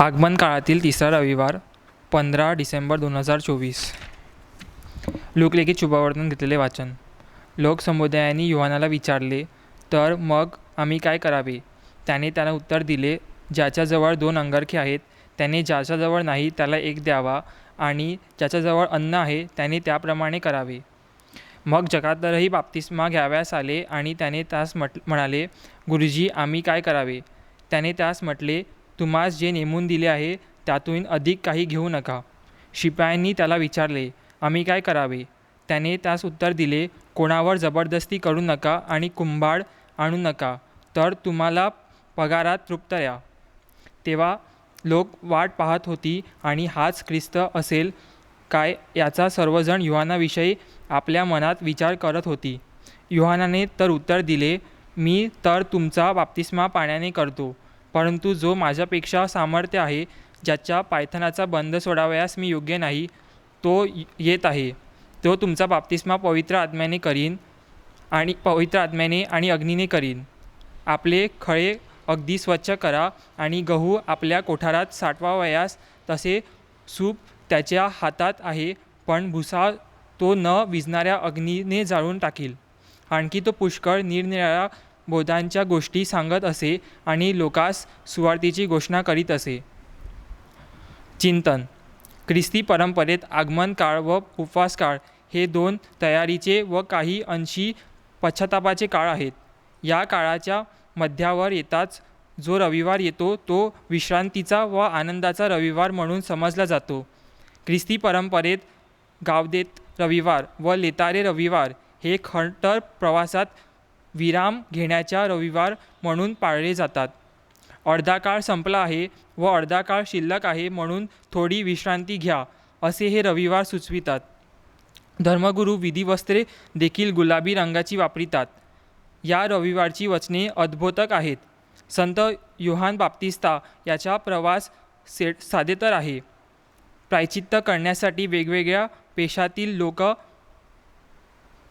आगमन काळातील तिसरा रविवार पंधरा डिसेंबर दोन हजार चोवीस. लोकलेखित शुभवर्तन घेतलेले वाचन. लोकसमुदायाने युवानाला विचारले तर मग आम्ही काय करावे? त्याने त्याला उत्तर दिले ज्याच्याजवळ दोन अंगारखे आहेत त्याने ज्याच्याजवळ नाही त्याला एक द्यावा आणि ज्याच्याजवळ अन्न आहे त्याने त्याप्रमाणे करावे. मग जगातरही बाप्तिस्मा घ्यावयास आले आणि त्याने त्यास म्हट म्हणाले गुरुजी आम्ही काय करावे? त्याने त्यास म्हटले तुम्हास जे नेमून दिले आहे त्यातून अधिक काही घेऊ नका. शिपायांनी त्याला विचारले आम्ही काय करावे? त्याने त्यास उत्तर दिले कोणावर जबरदस्ती करू नका आणि कुंभाड आणू नका तर तुम्हाला पगारात तृप्त या. तेव्हा लोक वाट पाहत होती आणि हाच ख्रिस्त असेल काय याचा सर्वजण युहानाविषयी आपल्या मनात विचार करत होती. युहानाने तर उत्तर दिले मी तर तुमचा बाप्तिस्मा पाण्याने करतो. परंतु जो माझ्यापेक्षा सामर्थ्य आहे ज्याच्या पायथनाचा बंद सोडावयास मी योग्य नाही तो येत आहे. तो तुमचा बाप्तिस्मा पवित्र आत्म्याने करीन आणि पवित्र आत्म्याने आणि अग्नीने करीन. आपले खळे अगदी स्वच्छ करा आणि गहू आपल्या कोठारात साठवावयास तसे सूप त्याच्या हातात आहे पण भुसा तो न विजणाऱ्या अग्नीने जाळून टाकील. आणखी तो पुष्कळ निरनिराळ्या बोधांच्या गोष्टी सांगत असे आणि लोकास सुवार्तीची घोषणा करीत असे. चिंतन. ख्रिस्ती परंपरेत आगमन काळ व उपवास काळ हे दोन तयारीचे व काही अंशी पश्चातापाचे काळ आहेत. या काळाच्या मध्यावर येताच जो रविवार येतो तो विश्रांतीचा व आनंदाचा रविवार म्हणून समजला जातो. ख्रिस्ती परंपरेत गावदेत रविवार व लेतारे रविवार हे खंटर प्रवासात विराम घेण्याच्या रविवार म्हणून पाळले जातात. अर्धा काळ संपला आहे व अर्धा काळ शिल्लक आहे म्हणून थोडी विश्रांती घ्या असे हे रविवार सुचवितात. धर्मगुरू विधिवस्त्रे देखील गुलाबी रंगाची वापरितात. या रविवारची वचने अद्भुतक आहेत. संत योहान बाप्तिस्ता याचा प्रवास से साधेतर आहे. प्रायचित्त करण्यासाठी वेगवेगळ्या पेशातील लोक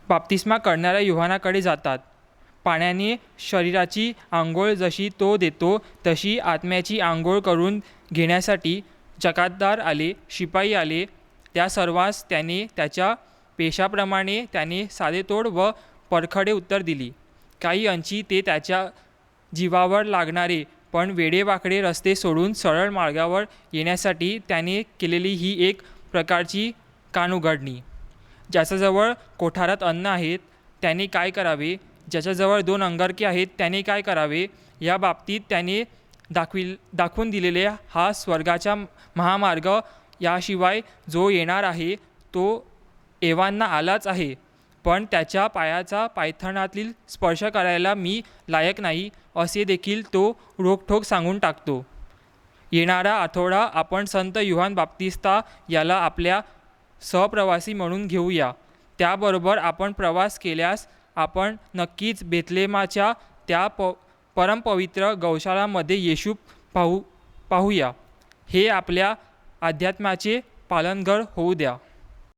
बाप्तिस्मा करणाऱ्या युहानाकडे जातात. पाण्याने शरीराची आंघोळ जशी तो देतो तशी आत्म्याची आंघोळ करून घेण्यासाठी जकातदार आले शिपाई आले त्या सर्वांस त्याने त्याच्या पेशाप्रमाणे त्याने साधेतोड व परखडे उत्तर दिली. काही अंशी ते त्याच्या जीवावर लागणारे पण वेडेवाकडे रस्ते सोडून सरळ मार्गावर येण्यासाठी त्याने केलेली ही एक प्रकारची कानउघडणी ज्याच्याजवळ कोठारात अन्न आहेत त्याने काय करावे? ज्याच्याजवळ दोन अंगारके आहेत त्याने काय करावे? या बाबतीत त्याने दाखविल दाखवून दिलेले हा स्वर्गाचा महामार्ग. याशिवाय जो येणार आहे तो एवांना आलाच आहे. पण त्याच्या पायाचा पायथणातील स्पर्श करायला मी लायक नाही असे देखील तो रोखठोक सांगून टाकतो. येणारा आठवडा आपण संत युहान बाप्तिस्ता याला आपल्या सहप्रवासी म्हणून घेऊया. त्याबरोबर आपण प्रवास केल्यास आपण नक्कीच बेतलेमाच्या त्या प परमपवित्र गौशाळामध्ये येशू पाहू पाहूया. हे आपल्या अध्यात्माचे पालनघर होऊ द्या.